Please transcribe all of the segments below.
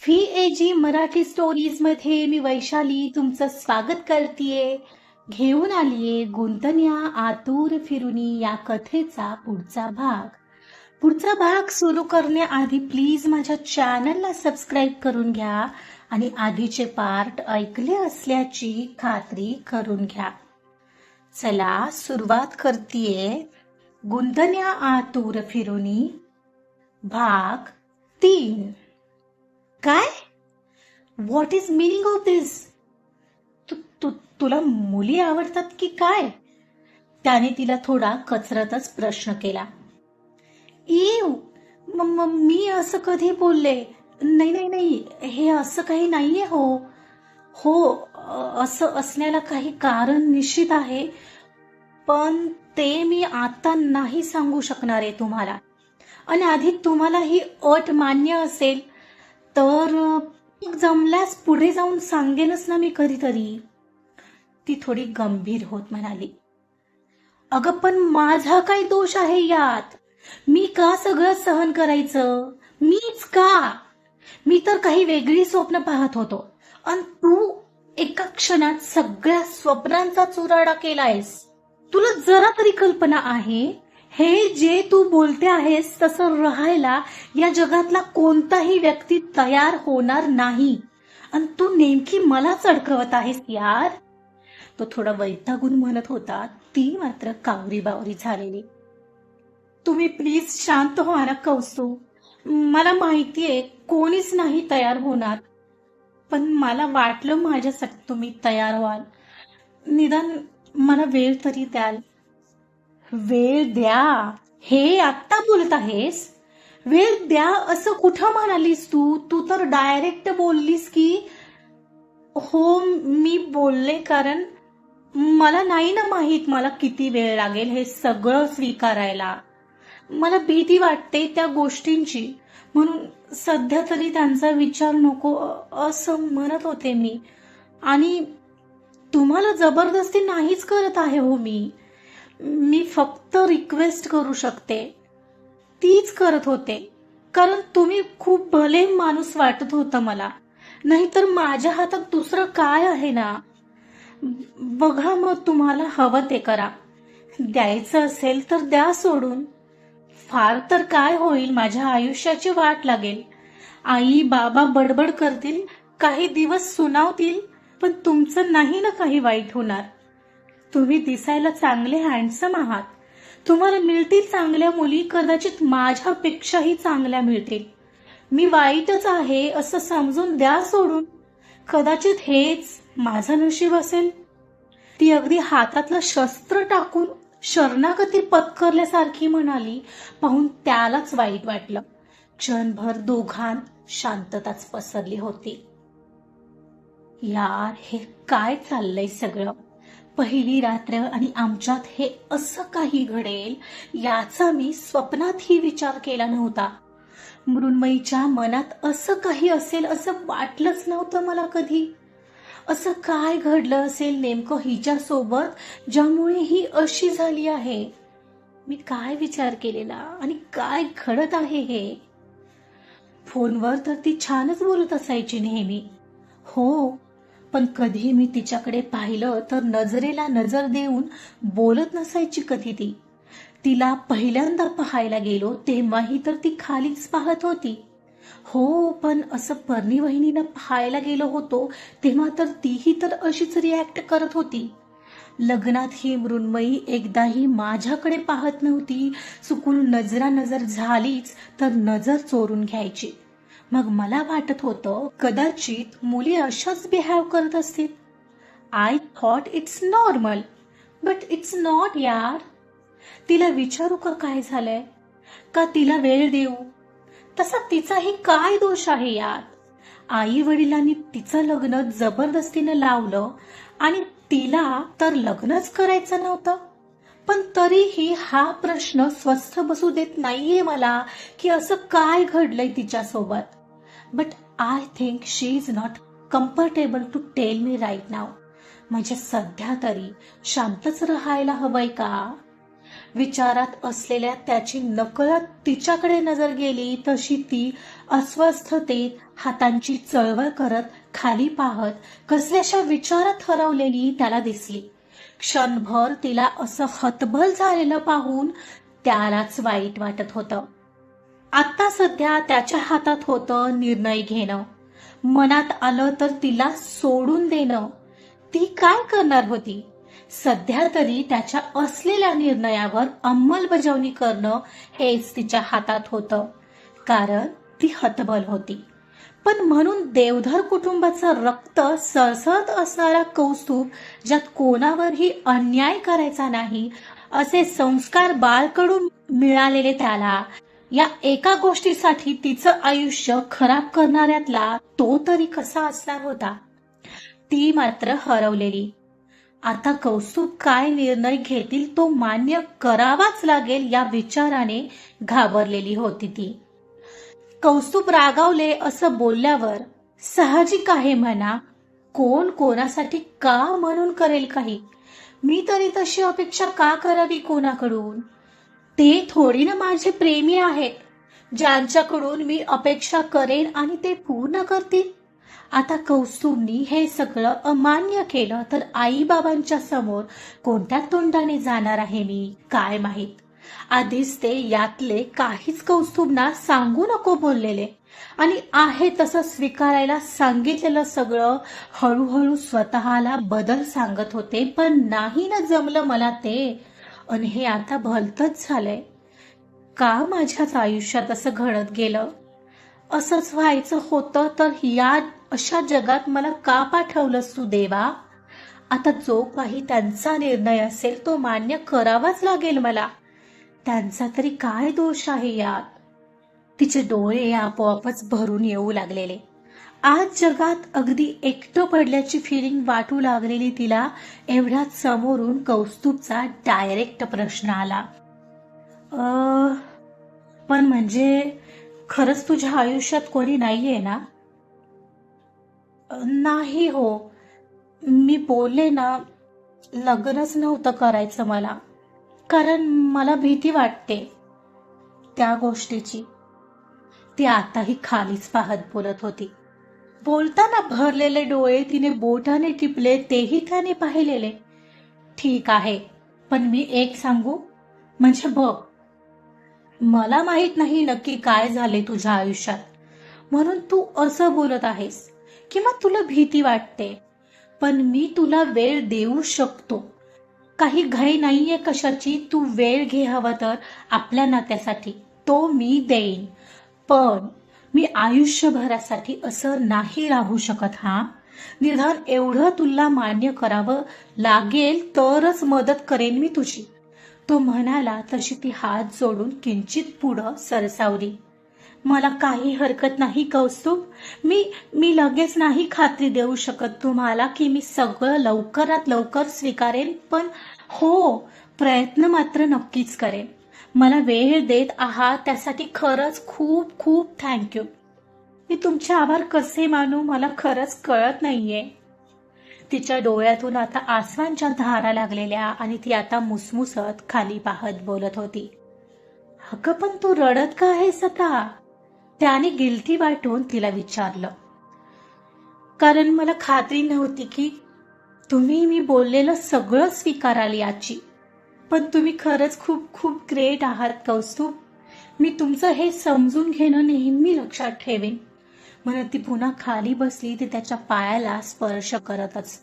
Fee ए जी मराठी स्टोरीजमध्ये मी वैशाली तुमचं स्वागत करतेय. घेऊन आलीये गुंतन्या आतूर फिरुनी या कथेचा पुढचा भाग. पुढचा भाग सुरू करण्याआधी प्लीज माझ्या चॅनलला सबस्क्राईब करून घ्या आणि आधीचे पार्ट ऐकले असल्याची खात्री करून घ्या. चला सुरुवात करतीये. गुंतन्या आतूर फिरुनी. भाग तीन. काय? What is meaning of this तुला मुली आवडतात की काय? त्याने तिला थोडा कचरतच प्रश्न केला. इव मी असं कधी बोलले? नाही नाही नाही हे असं काही नाहीये हो. हो असं असण्याला काही कारण निश्चित आहे पण ते मी आता नाही सांगू शकणार आहे तुम्हाला. आणि आधी तुम्हाला ही अट मान्य असेल तर जमल्यास पुढे जाऊन सांगेनच ना मी कधीतरी. ती थोडी गंभीर होत म्हणाली. अगं पण माझा काय दोष आहे यात? मी का सगळं सहन करायचं? मीच का? मी तर काही वेगळी स्वप्न पाहत होतो. आणि तू एका क्षणात सगळ्या स्वप्नांचा चुराडा केलायस. तुला जरा तरी कल्पना आहे? हे जे तू बोलते आहेस तसं राहायला या जगातला कोणताही व्यक्ती तयार होणार नाही. आणि तू नेमकी मला चढकवत आहेस यार. तो थोडा वैतागून म्हणत होता. ती मात्र कावरी बावरी झालेली. तुम्ही प्लीज शांत व्हा ना कौस्तुभ मला माहितीये कोणीच नाही तयार होणार. पण मला वाटलं माझ्यासाठी तुम्ही तयार व्हाल. निदान मला वेळ तरी द्याल. वेळ द्या. हे आत्ता बोलत आहेस? वेळ द्या असं कुठं म्हणालीस तू? तू तर डायरेक्ट बोललीस की हो मी बोलले कारण मला नाही ना माहीत मला किती वेळ लागेल हे सगळं स्वीकारायला. मला भीती वाटते त्या गोष्टींची. म्हणून सध्या तरी त्यांचा विचार नको असं म्हणत होते मी. आणि तुम्हाला जबरदस्ती नाहीच करत आहे हो मी. मी फक्त रिक्वेस्ट करू शकते. तीच करत होते. कारण तुम्ही खूप भले माणूस वाटत होतं मला. नाहीतर माझ्या हातात दुसरं काय आहे ना? बघा मग तुम्हाला हवं ते करा. द्यायचं असेल तर द्या सोडून. फार तर काय होईल माझ्या आयुष्याची वाट लागेल. आई बाबा बडबड करतील काही दिवस सुनावतील पण तुमचं नाही ना काही वाईट होणार. तुम्ही दिसायला चांगले हँडसम आहात. तुम्हाला मिळतील चांगल्या मुली कदाचित माझ्यापेक्षाही चांगल्या मिळतील. मी वाईटच आहे असं समजून द्या सोडून. कदाचित हेच माझं नशीब असेल. ती अगदी हातातलं शस्त्र टाकून शरणागती पत्करल्यासारखी म्हणाली पाहून त्यालाच वाईट वाटलं. क्षणभर दोघां शांतताच पसरली होती. यार हे काय चाललंय सगळं? पहिली रात्र आणि आमच्यात हे असं काही घडेल याचा मी स्वप्नातही विचार केला नव्हता. मृण्मयीच्या मनात असं काही असेल असं वाटलंच नव्हतं मला कधी. असं काय घडलं असेल नेमकं हिच्या सोबत ज्यामुळे ही अशी झाली आहे? मी काय विचार केलेला आणि काय घडत आहे हे? फोनवर तर ती छानच बोलत असायची नेहमी. हो पण कधी मी तिच्याकडे पाहिलं तर नजरेला नजर देऊन बोलत नसायची कधी ती. तिला पहिल्यांदा पाहायला गेलो तेव्हाही तर ती खालीच पाहत होती. हो पण असं पर्णी वहिनीनं पाहायला गेलो होतो तेव्हा तर तीही तर अशीच रिॲक्ट करत होती. लग्नात ही मृण्मयी एकदाही माझ्याकडे पाहत नव्हती. चुकून नजरा नजर झालीच तर नजर चोरून घ्यायची. मग मला वाटत होतं कदाचित मुली अशाच बिहेव करत असतील. I thought it's normal but it's not यार. तिला विचारू का काय झालंय? का तिला वेळ देऊ? तसा तिचाही काय दोष आहे यात आई वडिलांनी तिचं लग्न जबरदस्तीनं लावलं आणि तिला तर लग्नच करायचं नव्हतं. पण तरीही हा प्रश्न स्वस्थ बसू देत नाहीये मला की असं काय घडलंय तिच्यासोबत. But I think she is not comfortable to tell me right now म्हणजे सध्या तरी शांतच राहायला हवंय का? विचारात असलेल्या त्याची नकळत तिच्याकडे नजर गेली तशी ती अस्वस्थतेत हातांची चळवळ करत खाली पाहत कसल्याशा विचारात हरवलेली त्याला दिसली. क्षणभर तिला असं हतबल झालेलं पाहून त्यालाच वाईट वाटत होतं. आता सध्या त्याच्या हातात होतं निर्णय घेणं. मनात आलं तर तिला सोडून देणं. ती काय करणार होती? सध्या तरी त्याच्या असलेल्या निर्णयावर अंमलबजावणी करणं हेच तिच्या हातात होतं. कारण ती हतबल होती. पण म्हणून देवधर कुटुंबाचं रक्त सळसळत असणारा कौस्तुभ ज्यात कोणावरही अन्याय करायचा नाही असे संस्कार बाळकडून मिळालेले त्याला या एका गोष्टीसाठी तिचं आयुष्य खराब करणाऱ्यातला तो तरी कसा असणार होता? ती मात्र हरवलेली. आता कौस्तुभ काय निर्णय घेतील तो मान्य करावाच लागेल या विचाराने घाबरलेली होती ती. कौस्तुभ रागावले असं बोलल्यावर साहजिक आहे म्हणा. कोण कोणासाठी का म्हणून करेल काही? मी तरी तशी अपेक्षा का करावी कोणाकडून? ते थोडी ना माझे प्रेमी आहेत. ज्यांच्याकडून मी अपेक्षा करेन आणि ते पूर्ण करतील. आता कौस्तुभनी हे सगळं अमान्य केलं तर आई बाबांच्या समोर कोणत्या तोंडाने जाणार आहे मी? काय माहीत? आधीच ते यातले काहीच कौस्तुभना सांगू नको बोललेले. आणि आहे तसं स्वीकारायला सांगितलेलं सगळं हळूहळू स्वतःला बदल सांगत होते पण नाही ना जमलं मला ते. आणि हे आता भलतंच झालंय. का माझ्याच आयुष्यात असं घडत गेलं? असंच व्हायचं होतं तर या अशा जगात मला का पाठवलंस तू देवा? आता जो काही त्यांचा निर्णय असेल तो मान्य करावाच लागेल मला. त्यांचा तरी काय दोष आहे यात? तिचे डोळे आपोआपच भरून येऊ लागलेले. आज जगात अगदी एकटं पडल्याची फिलिंग वाटू लागलेली तिला एवढ्यात समोरून कौस्तुभचा डायरेक्ट प्रश्न आला. पण म्हणजे खरंच तुझ्या आयुष्यात कोणी नाहीये ना? नाही हो. मी बोलले ना लग्नच नव्हतं करायचं मला. कारण मला भीती वाटते त्या गोष्टीची. ती आताही खालीच पाहत बोलत होती. बोलताना भरलेले डोळे तिने बोटाने टिपले तेही त्याने पाहिलेले. ठीक आहे पण मी एक सांगू? म्हणजे बघ. मला माहीत नाही नक्की काय झाले तुझ्या आयुष्यात. म्हणून तू असं बोलत आहेस किंवा तुला भीती वाटते. पण मी तुला वेळ देऊ शकतो. काही घाई नाहीये कशाची तू वेळ घे हवा तर आपल्या नात्यासाठी. तो मी देईन. पण मी आयुष्यभरासाठी असं नाही राहू शकत हा. निदान एवढं तुला मान्य करावं लागेल तरच मदत करेन मी तुझी. तो म्हणाला तशी ती हात जोडून किंचित पुढं सरसावली. मला काही हरकत नाही कौस्तुभ. मी मी लगेच नाही खात्री देऊ शकत तुम्हाला की मी सगळं लवकरात लवकर स्वीकारेन पण हो प्रयत्न मात्र नक्कीच करेन. मला वेळ देत आहात त्यासाठी खरंच खूप खूप थँक्यू मी तुमचे आभार कसे मानू मला खरंच कळत नाहीये. तिच्या डोळ्यातून आता आसमानच्या धारा लागलेल्या आणि ती आता मुसमुसत खाली पाहत बोलत होती. अगं पण तू रडत का आहेस आता? त्याने गिलती वाटून तिला विचारलं. कारण मला खात्री नव्हती की तुम्ही मी बोललेलं सगळं स्वीकाराल याची. पण तुम्ही खरंच खूप खूप ग्रेट आहात कौस्तुभ. मी तुमचं हे समजून घेणं नेहमी लक्षात ठेवेन. म्हणत ती पुन्हा खाली बसली ती त्याच्या पायाला स्पर्श करतच.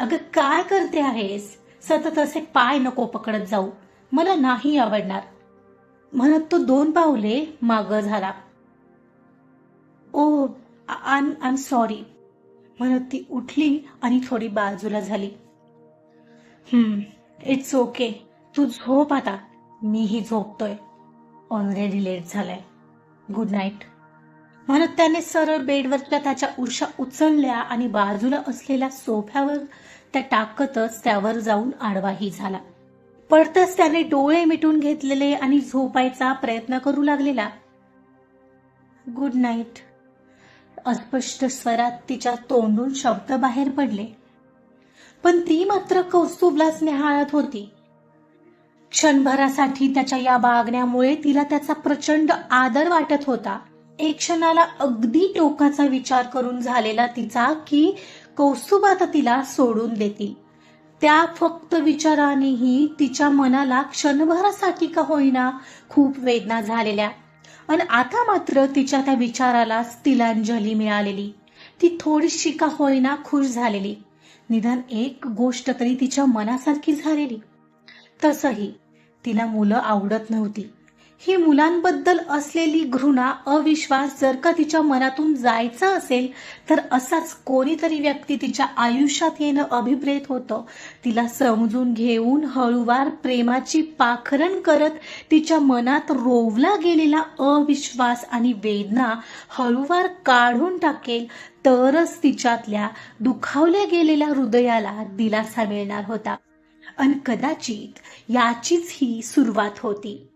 अगं काय करते आहेस? सतत असे पाय नको पकडत जाऊ. मला नाही आवडणार. म्हणत तो दोन पावले माग झाला. ओ आय एम सॉरी म्हणत ती उठली आणि थोडी बाजूला झाली. हम्म इट्स ओके तू झोप आता. मीही झोपतोय. ऑलरेडी लेट झालाय. गुड नाईट म्हणत त्याने सरळ बेडवरच्या त्याच्या उरशा उचलल्या आणि बाजूला असलेल्या सोफ्यावर त्या टाकतच त्यावर जाऊन आडवाही झाला. पडतच त्याने डोळे मिटून घेतलेले आणि झोपायचा प्रयत्न करू लागलेला. गुड नाईट अस्पष्ट स्वरात तिच्या तोंडून शब्द बाहेर पडले. पण ती मात्र कौस्तुभलाच निहाळत होती. क्षणभरासाठी त्याच्या या वागण्यामुळे तिला त्याचा प्रचंड आदर वाटत होता. एक क्षणाला अगदी टोकाचा विचार करून झालेला तिचा की कौस्तुभ आता तिला सोडून देतील. त्या फक्त विचारानेही तिच्या मनाला क्षणभरासाठी का होईना खूप वेदना झालेल्या. आणि आता मात्र तिच्या त्या विचाराला तिलांजली मिळालेली. ती थोडीशी का होईना खुश झालेली. निदान एक गोष्ट तरी तिच्या मनासारखी झालेली. तसही तिला मुलं आवडत नव्हती. ही मुलांबद्दल असलेली घृणा अविश्वास जर का तिच्या मनातून जायचा असेल तर असाच कोणीतरी व्यक्ती तिच्या आयुष्यात येणं अभिप्रेत होतं. तिला समजून घेऊन हळूवार प्रेमाची पाखरण करत तिच्या मनात रोवला गेलेला अविश्वास आणि वेदना हळूवार काढून टाकेल तरच तिच्यातल्या दुखावल्या गेलेल्या हृदयाला दिलासा मिळणार होता. आणि कदाचित याचीच ही सुरुवात होती.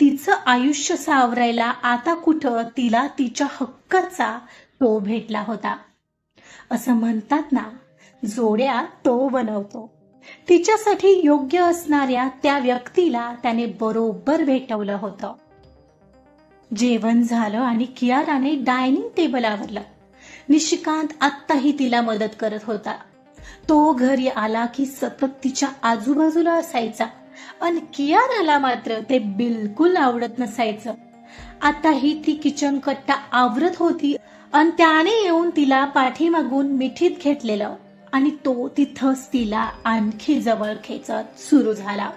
तिचं आयुष्य सावरायला आता कुठं तिला तिच्या हक्काचा तो भेटला होता. असं म्हणतात ना जोड्या तो बनवतो. तिच्यासाठी योग्य असणाऱ्या त्या व्यक्तीला त्याने बरोबर भेटवलं होतं. जेवण झालं आणि कियाराने डायनिंग टेबल आवरलं. निशिकांत आत्ताही तिला मदत करत होता. तो घरी आला की सतत तिच्या आजूबाजूला असायचा. आणि कियाराला मात्र ते बिलकुल आवडत नसायचं. आताही ती किचन कट्टा आवरत होती आणि त्याने येऊन तिला पाठीमागून मिठीत घेतलेलं आणि तो तिथंच तिला आणखी जवळ खेचत सुरू झाला.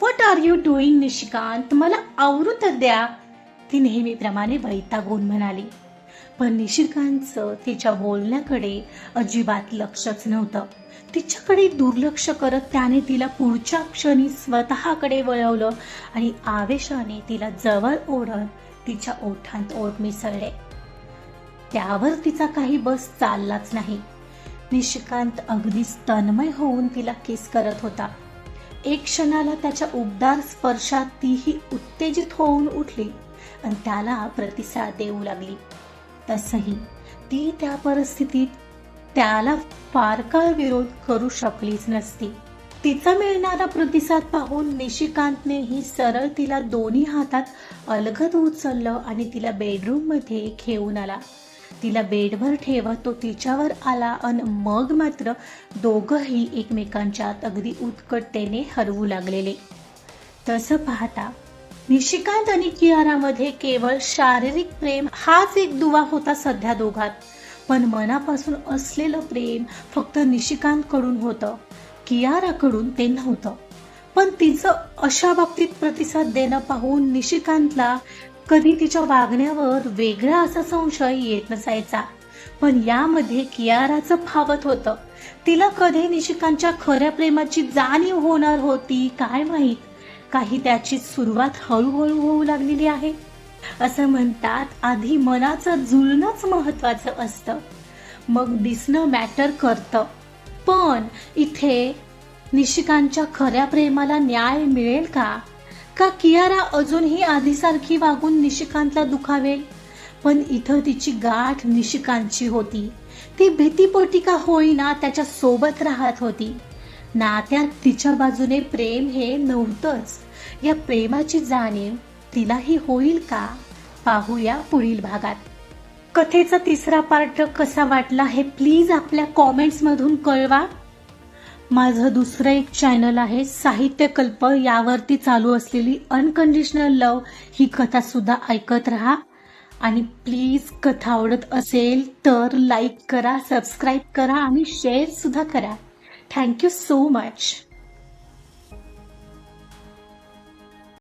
What are you doing Nishikant? मला आवरू तर द्या ती नेहमीप्रमाणे वैतागून म्हणाली. पण निशिकांतचं तिच्या बोलण्याकडे अजिबात लक्षच नव्हतं. तिच्याकडे दुर्लक्ष करत त्याने तिला पुढच्या क्षणी स्वतःकडे वळवलं आणि आवेशाने तिला जवळ ओढत तिच्या ओठांत ओठ मिसळले. त्यावर तिचा काही बस चाललाच नाही. निशिकांत अगदी तन्मय होऊन तिला किस करत होता. एक क्षणाला त्याच्या उबदार स्पर्शात तीही उत्तेजित होऊन उठली आणि त्याला प्रतिसाद देऊ लागली. तसही ती त्या परिस्थितीत त्याला फार काळ विरोध करू शकलीच नसती. तिचा मिळणारा प्रतिसाद पाहून निशिकांतने ही सरळ तिला दोन्ही हातात अलगद उचललं आणि तिला बेडरूममध्ये घेऊन आला. तिला बेडवर ठेवत तो तिच्यावर आला आणि मग मात्र दोघंही एकमेकांच्यात अगदी उत्कटतेने हरवू लागलेले. तसं पाहता निशिकांत आणि कियारामध्ये केवळ शारीरिक प्रेम हाच एक दुवा होता सध्या दोघात. पण मनापासून असलेलं प्रेम फक्त निशिकांतकडून होतं. कियाराकडून ते नव्हतं. पण तिचं अशा बाबतीत प्रतिसाद देणं पाहून निशिकांतला कधी तिच्या वागण्यावर वेगळा असा संशय येत नसायचा. पण यामध्ये कियाराचं फावत होतं. तिला कधी निशिकांच्या खऱ्या प्रेमाची जाणीव होणार होती काय माहीत? काही त्याची सुरुवात हळूहळू होऊ लागलेली आहे. असं म्हणतात आधी मनाचं जुळणंच महत्वाचं असतं. मग दिसणं मॅटर करतं. पण इथे निशिकांच्या खऱ्या प्रेमाला न्याय मिळेल का? का कियारा अजूनही आधीसारखी वागून निशिकांतला दुखावेल? पण इथं तिची गाठ निशिकांतची होती. ती भीतीपोटी का होईना त्याच्या सोबत राहत होती. नात्यात तिच्या बाजूने प्रेम हे नव्हतंच. या प्रेमाची जाणीव तिलाही होईल का? पाहूया पुढील भागात. कथेचा तिसरा पार्ट कसा वाटला हे प्लीज आपल्या कॉमेंट्समधून कळवा. माझं दुसरं एक चॅनल आहे साहित्यकल्प यावरती चालू असलेली अनकंडिशनल लव ही कथा सुद्धा ऐकत राहा. आणि प्लीज कथा आवडत असेल तर लाईक करा सबस्क्राईब करा आणि शेअर सुद्धा करा. Thank you so much